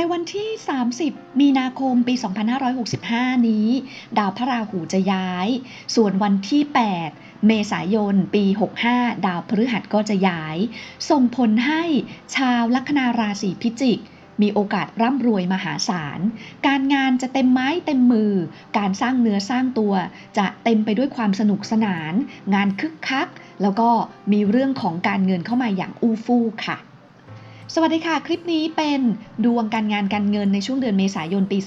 ในวันที่ 30 มีนาคมปี 2565 นี้ ดาวพระราหูจะย้าย ส่วนวันที่ 8 เมษายน ปี 65 ดาวพฤหัสก็จะย้าย ส่งผลให้ชาวลัคนาราศีพิจิกมีโอกาสร่ำรวยมหาศาล การงานจะเต็มไม้เต็มมือ การสร้างเนื้อสร้างตัว จะเต็มไปด้วยความสนุกสนาน งานคึกคัก แล้วก็มีเรื่องของการเงินเข้ามาอย่างอู้ฟู่ค่ะ สวัสดีค่ะ คลิปนี้เป็นดวงการงานการเงินในช่วงเดือนเมษายนปี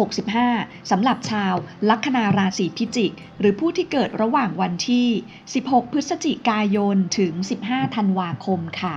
2565 สำหรับชาวลัคนาราศีพิจิก หรือผู้ที่เกิดระหว่างวันที่ 16 พฤศจิกายนถึง 15 ธันวาคมค่ะ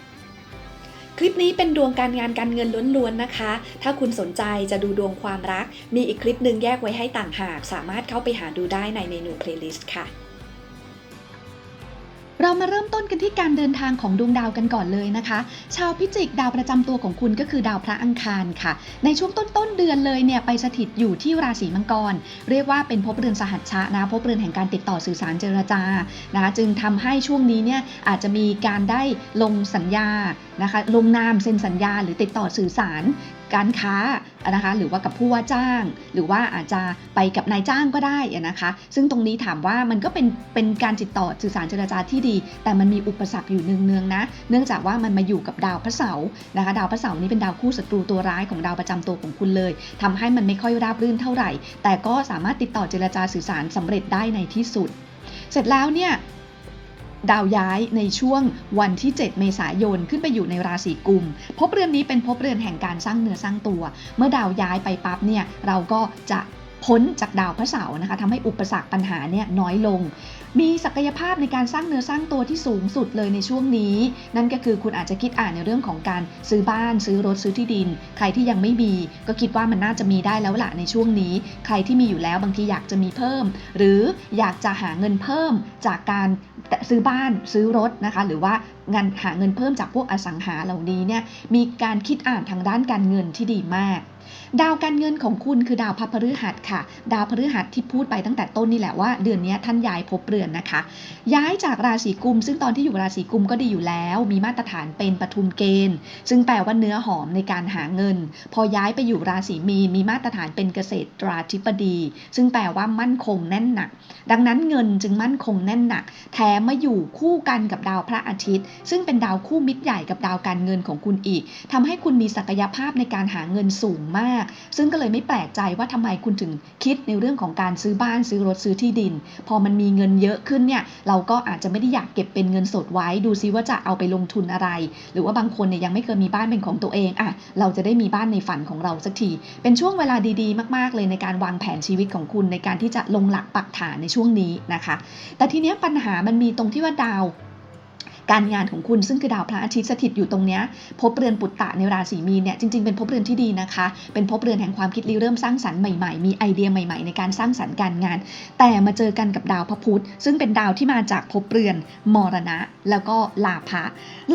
คลิปนี้เป็นดวงการงานการเงินล้วนๆนะคะ ถ้าคุณสนใจจะดูดวงความรัก มีอีกคลิปหนึ่งแยกไว้ให้ต่างหาก สามารถเข้าไปหาดูได้ในเมนูเพลย์ลิสต์ค่ะ เรามาเริ่มต้นกันที่การเดินทางของดวงดาวกันก่อนเลยนะคะ ชาวพิจิกดาวประจำตัวของคุณก็คือดาวพระอังคารค่ะ ในช่วงต้นต้นเดือนเลยเนี่ยไปสถิตอยู่ที่ราศีมังกร เรียกว่าเป็นภพเรือนสหัชชะนะภพเรือนแห่งการติดต่อสื่อสารเจรจานะคะจึงทำให้ช่วงนี้เนี่ยอาจจะมีการได้ลงสัญญานะคะลงนามเซ็นสัญญาหรือติดต่อสื่อสาร การค้านะคะหรือว่ากับผู้ว่าจ้าง หรือว่าอาจจะไปกับนายจ้างก็ได้นะคะ ซึ่งตรงนี้ถามว่ามันก็เป็นเป็นการติดต่อสื่อสารเจรจาที่ดี แต่มันมีอุปสรรคอยู่เนืองๆนะเนื่องจากว่ามันมาอยู่กับดาวพระเสาร์นะคะดาวพระเสาร์นี้เป็นดาวคู่ศัตรูตัวร้ายของดาวประจำตัวของคุณเลยทำให้มันไม่ค่อยราบรื่นเท่าไหร่ แต่ก็สามารถติดต่อเจรจาสื่อสารสำเร็จได้ในที่สุด เสร็จแล้วเนี่ย ดาวย้ายในช่วงวันที่ 7 เมษายนขึ้นไปอยู่ในราศีกุมภพเรือนนี้เป็นภพเรือนแห่งการสร้างเนื้อสร้างตัว เมื่อดาวย้ายไปปั๊บเนี่ยเราก็จะพ้นจากดาวพระเสาร์นะคะทำให้อุปสรรคปัญหาเนี่ยน้อยลง มีศักยภาพในการสร้างเนื้อสร้างตัวที่สูงสุดเลยในช่วงนี้ นั่นก็คือคุณอาจจะคิดอ่านในเรื่องของการซื้อบ้าน ซื้อรถซื้อที่ดิน ใครที่ยังไม่มี ก็คิดว่ามันน่าจะมีได้แล้วละในช่วงนี้ ใครที่มีอยู่แล้วบางทีอยากจะมีเพิ่ม หรืออยากจะหาเงินเพิ่มจากการซื้อบ้านซื้อรถนะคะ หรือว่า งานหาเงินเพิ่มจากพวกอสังหาเหล่านี้เนี่ยมีการคิดอ่านทางด้านการเงินที่ดีมาก ดาวการเงินของคุณคือดาวพระพฤหัสค่ะ ดาวพฤหัสที่พูดไปตั้งแต่ต้นนี่แหละว่า เดือนนี้ท่านย้ายภพเรือนนะคะ ย้ายจากราศีกุม ซึ่งตอนที่อยู่ราศีกุมก็ดีอยู่แล้ว มีมาตรฐานเป็นปทุมเกณฑ์ ซึ่งแปลว่าเนื้อหอมในการหาเงิน พอย้ายไปอยู่ราศีมีนมีมาตรฐานเป็นเกษตราธิบดี ซึ่งแปลว่ามั่นคงแน่นหนัก ดังนั้นเงินจึงมั่นคงแน่นหนัก แถมมาอยู่คู่กันกับดาวพระอาทิตย์ซึ่งเป็นดาวคู่มิตรใหญ่กับดาวการเงินของคุณอีกทำให้คุณมีศักยภาพในการหาเงินสูงมาก ซึ่งก็เลยไม่แปลกใจว่าทำไมคุณถึงคิดในเรื่องของการซื้อบ้านซื้อรถซื้อที่ดิน พอมันมีเงินเยอะขึ้นเนี่ยเราก็อาจจะไม่ได้อยากเก็บเป็นเงินสดไว้ดูซิว่าจะเอาไปลงทุนอะไร หรือว่าบางคนเนี่ยยังไม่เคยมีบ้านเป็นของตัวเองอะเราจะได้มีบ้านในฝันของเราสักที เป็นช่วงเวลาดีๆ มากๆ เลยในการวางแผนชีวิตของคุณในการที่จะลงหลักปักฐานในช่วงนี้นะคะ แต่ทีเนี้ยปัญหามันมีตรงที่ว่าดาว การงานของคุณซึ่งคือดาวพระอาทิตย์สถิตอยู่ตรงเนี้ยภพเรือนปุตตะในราศีมีนเนี่ยจริงๆเป็นภพเรือนที่ดีนะคะ เป็นภพเรือนแห่งความคิดริเริ่มสร้างสรรค์ใหม่ๆ มีไอเดียใหม่ๆ ในการสร้างสรรค์การงาน แต่มาเจอกันกับดาวพระพุธ ซึ่งเป็นดาวที่มาจากภพเรือน มรณะ แล้วก็ลาภะ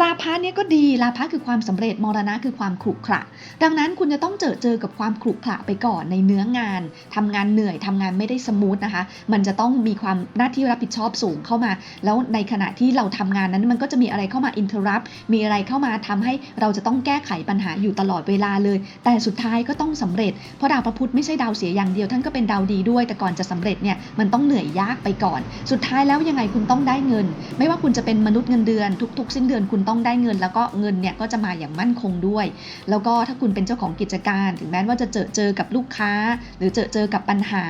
ลาภะเนี่ยก็ดีลาภะคือความสำเร็จมรณะคือความขรุขระดังนั้นคุณจะต้องเจอเจอกับความขรุขระไปก่อนในเนื้องานทำงานเหนื่อยทำงานไม่ได้สมูทนะคะ มันจะต้องมีความหน้าที่รับผิดชอบสูงเข้ามา แล้วในขณะที่เราทำงานนั้นมันก็จะมีอะไรเข้ามาอินเทอร์รับมีอะไรเข้ามาทำให้เราจะต้องแก้ไขปัญหาอยู่ตลอดเวลาเลย แต่สุดท้ายก็ต้องสำเร็จ เพราะดาวพระพุธไม่ใช่ดาวเสียอย่างเดียวท่านก็เป็นดาวดีด้วย แต่ก่อนจะสำเร็จเนี่ยมันต้องเหนื่อยยากไปก่อน สุดท้ายแล้วยังไงคุณต้องได้เงิน ไม่ว่าคุณจะเป็นมนุษย์เงินเดือน ทุก ๆ สิ้นเดือนคุณต้องได้เงิน แล้วก็เงินเนี่ยก็จะมาอย่างมั่นคงด้วย แล้วก็ถ้าคุณเป็นเจ้าของกิจการ ถึงแม้ว่าจะเจอเจอกับลูกค้า หรือเจอเจอกับปัญหา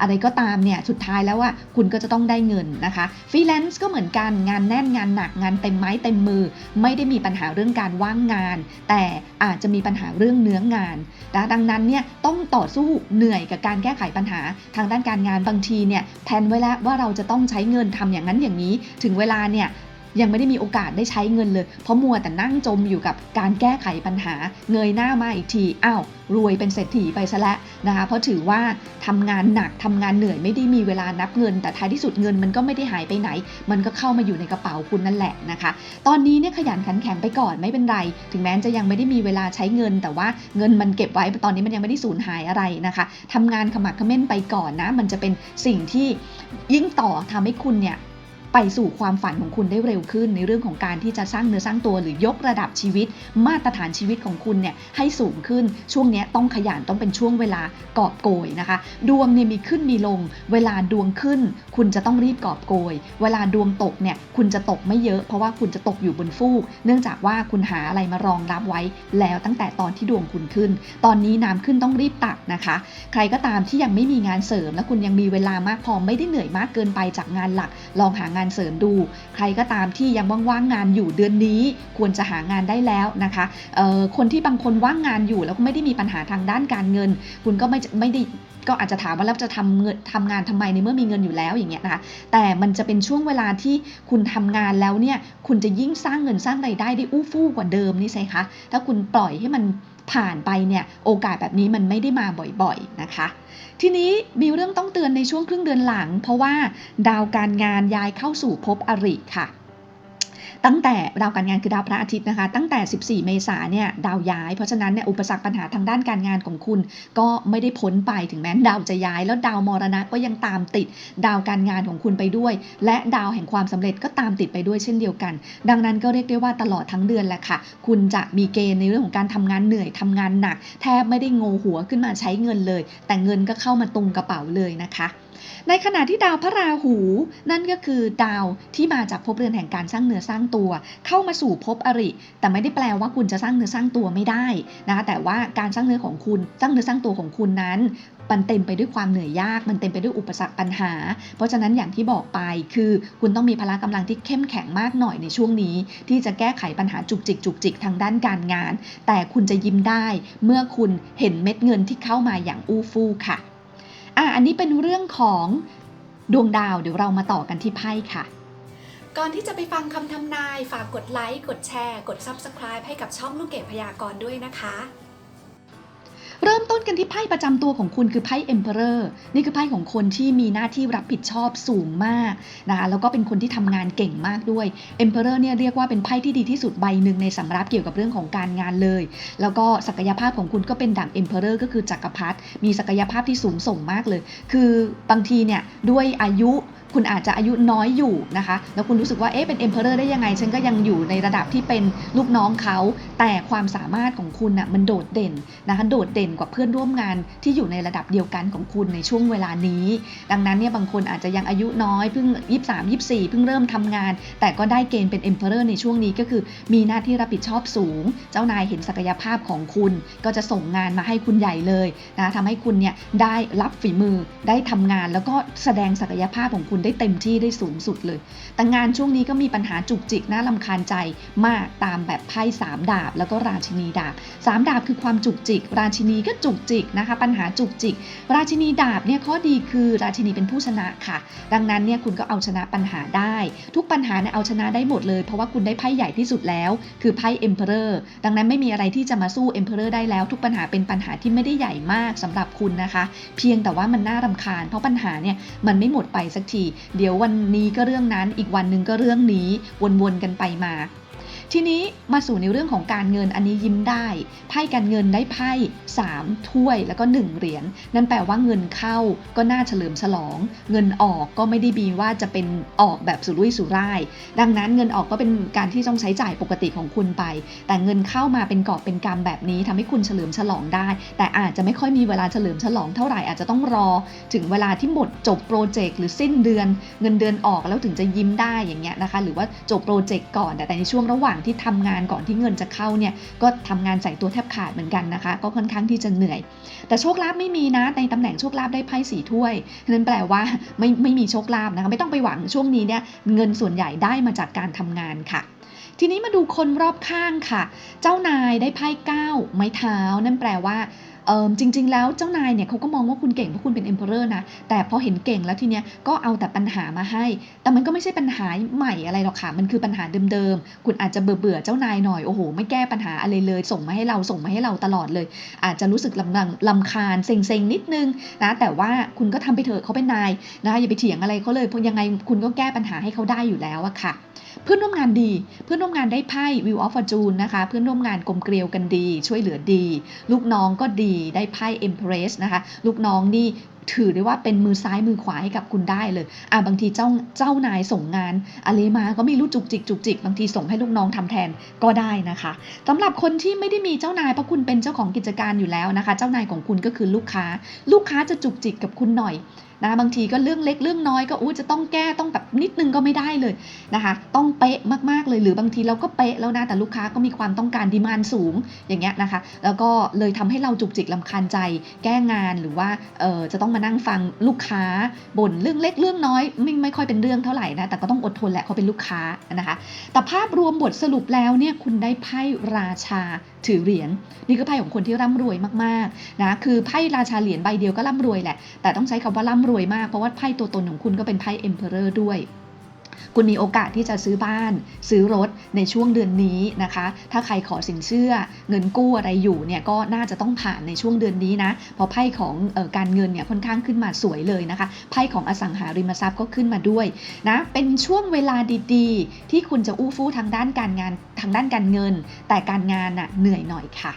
อะไรก็ตามเนี่ยสุดท้ายแล้วว่าคุณก็จะต้องได้เงินนะคะฟรีแลนซ์ก็เหมือนกันงานแน่นงานหนักงานานเต็มไม้เต็มมือ ไม่ได้มีปัญหาเรื่องการว่างงาน แต่อาจจะมีปัญหาเรื่องเนื้องานนะดังนั้นเนี่ยต้องต่อสู้เหนื่อยกับการแก้ไขปัญหาทางด้านการงานบางทีเนี่ยแพนไว้แล้วว่าเราจะต้องใช้เงินทำอย่างนั้นอย่างนี้ ถึงเวลาเนี่ย ยังไม่ได้มีโอกาสได้ใช้เงินเลย เพราะมัวแต่นั่งจมอยู่กับการแก้ไขปัญหา เงยหน้ามาอีกทีอ้าวรวยเป็นเศรษฐีไปซะแล้วนะคะเพราะถือว่าทำงานหนักทำงานเหนื่อยไม่ได้มีเวลานับเงิน แต่ท้ายที่สุดเงินมันก็ไม่ได้หายไปไหน มันก็เข้ามาอยู่ในกระเป๋าคุณนั่นแหละนะคะ ตอนนี้เนี่ยขยันขันแข็งไปก่อนไม่เป็นไร ถึงแม้จะยังไม่ได้มีเวลาใช้เงิน แต่ว่าเงินมันเก็บไว้ตอนนี้มันยังไม่ได้สูญหายอะไรนะคะทำงานขมักเขม้นไปก่อนนะ มันจะเป็นสิ่งที่ยิ่งต่อทำให้คุณเนี่ย ไปสู่ความฝันของคุณได้เร็วขึ้น ในเรื่องของการที่จะสร้างเนื้อสร้างตัวหรือยกระดับชีวิต มาตรฐานชีวิตของคุณเนี่ยให้สูงขึ้นช่วงนี้ต้องขยันต้องเป็นช่วงเวลากอบโกยนะคะ ดวงเนี่ยมีขึ้นมีลง เวลาดวงขึ้น คุณจะต้องรีบกอบโกย เวลาดวงตกเนี่ยคุณจะตกไม่เยอะ เพราะว่าคุณจะตกอยู่บนฟูก เนื่องจากว่าคุณหาอะไรมารองรับไว้ แล้วตั้งแต่ตอนที่ดวงคุณขึ้น ตอนนี้น้ำขึ้นต้องรีบตักนะคะ ใครก็ตามที่ยังไม่มีงานเสริม และคุณยังมีเวลามากพอไม่ได้เหนื่อยมากเกินไปจากงานหลัก ลองหางานเสริมดู ใครก็ตามที่ยังว่างๆงานอยู่เดือนนี้ควรจะหางานได้แล้วนะคะคนที่บางคนว่างงานอยู่แล้วก็ไม่ได้มีปัญหาทางด้านการเงิน คุณก็ไม่ไม่ได้ ก็อาจจะถามว่าแล้วจะทำเงินทำงานทำไมในเมื่อมีเงินอยู่แล้วอย่างเงี้ยนะคะแต่มันจะเป็นช่วงเวลาที่คุณทำงานแล้วเนี่ยคุณจะยิ่งสร้างเงินสร้างรายได้ได้อู้ฟู่กว่าเดิมนี่ใช่คะถ้าคุณปล่อยให้มันผ่านไปเนี่ยโอกาสแบบนี้มันไม่ได้มาบ่อยๆนะคะ ทีนี้มีเรื่องต้องเตือนในช่วงครึ่งเดือนหลัง เพราะว่าดาวการงานย้ายเข้าสู่ภพอริค่ะ ตั้งแต่ดาวการงานคือดาวพระอาทิตย์นะคะ ตั้งแต่ 14 เมษาเนี่ยดาวย้าย เพราะฉะนั้นเนี่ยอุปสรรคปัญหาทางด้านการงานของคุณ ก็ไม่ได้พ้นไปถึงแม้ดาวจะย้าย แล้วดาวมรณะก็ยังตามติดดาวการงานของคุณไปด้วย และดาวแห่งความสำเร็จก็ตามติดไปด้วยเช่นเดียวกัน ดังนั้นก็เรียกได้ว่าตลอดทั้งเดือนแหละค่ะ คุณจะมีเกณฑ์ในเรื่องของการทำงานเหนื่อยทำงานหนัก แทบไม่ได้โงหัวขึ้นมาใช้เงินเลย แต่เงินก็เข้ามาตุงกระเป๋าเลยนะคะ ในขณะที่ดาวพระราหู นั่นก็คือดาวที่มาจากภพเรือนแห่งการสร้างเนื้อสร้างตัว เข้ามาสู่ภพอริ แต่ไม่ได้แปลว่าคุณจะสร้างเนื้อสร้างตัวไม่ได้นะคะแต่ว่าการสร้างเนื้อของคุณสร้างเนื้อสร้างตัวของคุณนั้นมันเต็มไปด้วยความเหนื่อยยาก มันเต็มไปด้วยอุปสรรคปัญหา เพราะฉะนั้นอย่างที่บอกไปคือคุณต้องมีพละกำลังที่เข้มแข็งมากหน่อยในช่วงนี้ ที่จะแก้ไขปัญหาจุกจิกจุกจิกทางด้านการงาน แต่คุณจะยิ้มได้ เมื่อคุณเห็นเม็ดเงินที่เข้ามาอย่างอู้ฟู่ค่ะ อะอันนี้เป็นเรื่องของดวงดาวเดี๋ยวเรามาต่อกันที่ไพ่ค่ะ ก่อนที่จะไปฟังคำทำนาย ฝากกดไลค์ กดแชร์ กด Subscribe ให้กับช่องลูกเกดพยากรณ์ด้วยนะคะ เริ่มต้นกันที่ไพ่ประจำตัวของคุณคือไพ่ Emperor นี่คือไพ่ของคนที่มีหน้าที่รับผิดชอบสูงมากนะคะแล้วก็เป็นคนที่ทำงานเก่งมากด้วย Emperor เนี่ยเรียกว่าเป็นไพ่ที่ดีที่สุดใบหนึ่งในสำรับเกี่ยวกับเรื่องของการงานเลย แล้วก็ศักยภาพของคุณก็เป็นดั่ง Emperor ก็คือจักรพรรดิมีศักยภาพที่สูงส่งมากเลย คือบางทีเนี่ยด้วยอายุ คุณอาจจะอายุน้อยอยู่นะคะ แล้วคุณรู้สึกว่าเอ๊ะเป็น Emperor ได้ยังไง ฉันก็ยังอยู่ในระดับที่เป็นลูกน้องเขา แต่ความสามารถของคุณน่ะมันโดดเด่นนะคะโดดเด่นกว่าเพื่อนร่วมงานที่อยู่ในระดับเดียวกันของคุณในช่วงเวลานี้ ดังนั้นเนี่ยบางคนอาจจะยังอายุน้อยเพิ่ง 23 24 เพิ่งเริ่มทำงาน แต่ก็ได้เกณฑ์เป็น Emperor ในช่วงนี้ก็คือมีหน้าที่รับผิดชอบสูง เจ้านายเห็นศักยภาพของคุณ ก็จะส่งงานมาให้คุณใหญ่เลยนะทำให้คุณเนี่ยได้รับฝีมือได้ทำงาน แล้วก็แสดงศักยภาพของคุณได้เต็มที่ได้สูงสุดเลย แต่งานช่วงนี้ก็มีปัญหาจุกจิกน่าลำคาญใจมากตามแบบไพ่สามดาบ แล้วก็ราชินีดาบสามดาบคือความจุกจิก ราชินีก็จุกจิกนะคะ ปัญหาจุกจิก ราชินีดาบเนี่ยข้อดีคือราชินีเป็นผู้ชนะค่ะ ดังนั้นเนี่ยคุณก็เอาชนะปัญหาได้ ทุกปัญหาเนี่ยเอาชนะได้หมดเลย เพราะว่าคุณได้ไพ่ใหญ่ที่สุดแล้ว คือไพ่ Emperor ดังนั้นไม่มีอะไรที่จะมาสู้ Emperor ได้แล้ว ทุกปัญหาเป็นปัญหาที่ไม่ได้ใหญ่มากสำหรับคุณนะคะ เพียงแต่ว่ามันน่ารำคาญ เพราะปัญหาเนี่ยมันไม่หมดไปสักทีเดี๋ยววันนี้ก็เรื่องนั้นอีกวันหนึ่งก็เรื่องนี้วนๆกันไปมา ทีนี้มาสู่ในเรื่องของการเงินอันนี้ยิ้มได้ ไพ่การเงินได้ไพ่3ถ้วยแล้วก็ 1 เหรียญนั่นแปลว่าเงินเข้าก็น่าเฉลิมฉลอง เงินออกก็ไม่ได้บีว่าจะเป็นออกแบบสุรุ่ยสุร่าย ดังนั้นเงินออกก็เป็นการที่ต้องใช้จ่ายปกติของคุณไป แต่เงินเข้ามาเป็นกอบเป็นกำแบบนี้ทำให้คุณเฉลิมฉลองได้ แต่อาจจะไม่ค่อยมีเวลาเฉลิมฉลองเท่าไหร่อาจจะต้องรอ ถึงเวลาที่หมดจบโปรเจกต์หรือสิ้นเดือน เงินเดือนออกแล้วถึงจะยิ้มได้อย่างเงี้ยนะคะ หรือว่าจบโปรเจกต์ก่อนแต่ในช่วงระหว่างางที่ทำงานก่อนที่เงินจะเข้าเนี่ยก็ทำงานใส่ตัวแทบขาดเหมือนกันนะคะ ก็ค่อนข้างที่จะเหนื่อย แต่โชคลาภไม่มีนะในตำแหน่งโชคลาภได้ไพ่สีถ้วยนั่นแปลว่าไม่ไม่มีโชคลาภนะคะไม่ต้องไปหวังช่วงนี้เนี่ยเงินส่วนใหญ่ได้มาจากการทำงานค่ะทีนี้มาดูคนรอบข้างค่ะ เจ้านายได้ไพ่เก้าไม้เท้า นั่นแปลว่า เออจริง ๆ แล้วเจ้านายเนี่ยเขาก็มองว่าคุณเก่งเพราะคุณเป็น emperor นะ แต่พอเห็นเก่งแล้วทีเนี้ยก็เอาแต่ปัญหามาให้ แต่มันก็ไม่ใช่ปัญหาใหม่อะไรหรอกค่ะมันคือปัญหาเดิมๆ คุณอาจจะเบื่อๆเจ้านายหน่อยโอ้โหไม่แก้ปัญหาอะไรเลย ส่งมาให้เราส่งมาให้เราตลอดเลย อาจจะรู้สึกลำลำลำคาญเซ็งๆนิดนึงนะแต่ว่าคุณก็ทำไปเถอะเขาเป็นนายนะคะอย่าไปเถียงอะไรเขาเลยเพราะยังไงคุณก็แก้ปัญหาให้เขาได้อยู่แล้วอะค่ะ เพื่อนร่วมงานดี เพื่อนร่วมงานได้ไพ่ View of Fortune นะคะ เพื่อนร่วมงานกลมเกลียวกันดี ช่วยเหลือดี ลูกน้องก็ดีได้ไพ่ Empress นะคะ ลูกน้องนี่ถือได้ว่าเป็นมือซ้ายมือขวาให้กับคุณได้เลย อะบางทีเจ้าเจ้านายส่งงานอะไรมาก็ไม่รู้จุกจิกจุกจิก บางทีส่งให้ลูกน้องทำแทนก็ได้นะคะสำหรับคนที่ไม่ได้มีเจ้านายเพราะคุณเป็นเจ้าของกิจการอยู่แล้วนะคะ เจ้านายของคุณก็คือลูกค้า ลูกค้าจะจุกจิกกับคุณหน่อย นะบางทีก็เรื่องเล็กเรื่องน้อยก็อู้จะต้องแก้ต้องแบบนิดนึงก็ไม่ได้เลยนะคะต้องเป๊ะมากๆเลยหรือบางทีเราก็เป๊ะแล้วนะแต่ลูกค้าก็มีความต้องการดีมานสูงอย่างเงี้ยนะคะแล้วก็เลยทำให้เราจุกจิกลำคาญใจ แก้งานหรือว่าเออจะต้องมานั่งฟังลูกค้าบ่นเรื่องเล็กเรื่องน้อยไม่ไม่ค่อยเป็นเรื่องเท่าไหร่นะแต่ก็ต้องอดทนแหละเขาเป็นลูกค้านะคะแต่ภาพรวมบทสรุปแล้วเนี่ยคุณได้ไพ่ราชาถือเหรียญนี่คือไพ่ของคนที่ร่ำรวยมากๆนะคือไพ่ราชาเหรียญใบเดียวก็ร่ำรวยแหละแต่ต้องใช้คำว่าร่ำรวยมากเพราะว่าไพ่ตัวตนของคุณก็เป็นไพ่เอ็มเพอเรอร์ด้วย คุณมีโอกาสที่จะซื้อบ้าน ซื้อรถในช่วงเดือนนี้นะคะ ถ้าใครขอสินเชื่อเงินกู้อะไรอยู่เนี่ยก็น่าจะต้องผ่านในช่วงเดือนนี้นะเพราะไพ่ของออการเงินเนี่ยค่อนข้างขึ้นมาสวยเลยนะคะไพ่ของอสังหาริมทรัพย์ก็ขึ้นมาด้วยนะเป็นช่วงเวลาดีๆ ที่คุณจะอู้ฟู่ทางด้านการงานทางด้านการเงิน แต่การงานน่ะเหนื่อยหน่อยค่ะ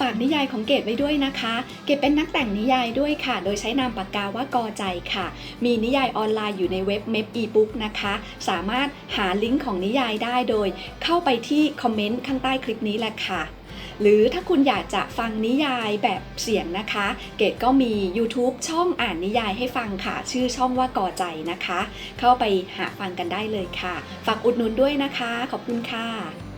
ฝากนิยายของเกดไว้ด้วยนะคะ เกดเป็นนักแต่งนิยายด้วยค่ะ โดยใช้นามปากกาว่ากอใจค่ะ มีนิยายออนไลน์อยู่ในเว็บเม p อีบุ๊กนะคะ สามารถหาลิงก์ของนิยายได้โดย เข้าไปที่คอมเมนต์ข้างใต้คลิปนี้แหละค่ะหรือถ้าคุณอยากจะฟังนิยายแบบเสียงนะคะ เกดก็มี YouTube ช่องอ่านนิยายให้ฟังค่ะ ชื่อช่องว่ากอใจนะคะ เข้าไปหาฟังกันได้เลยค่ะ ฝากอุดหนุนด้วยนะคะ ขอบคุณค่ะ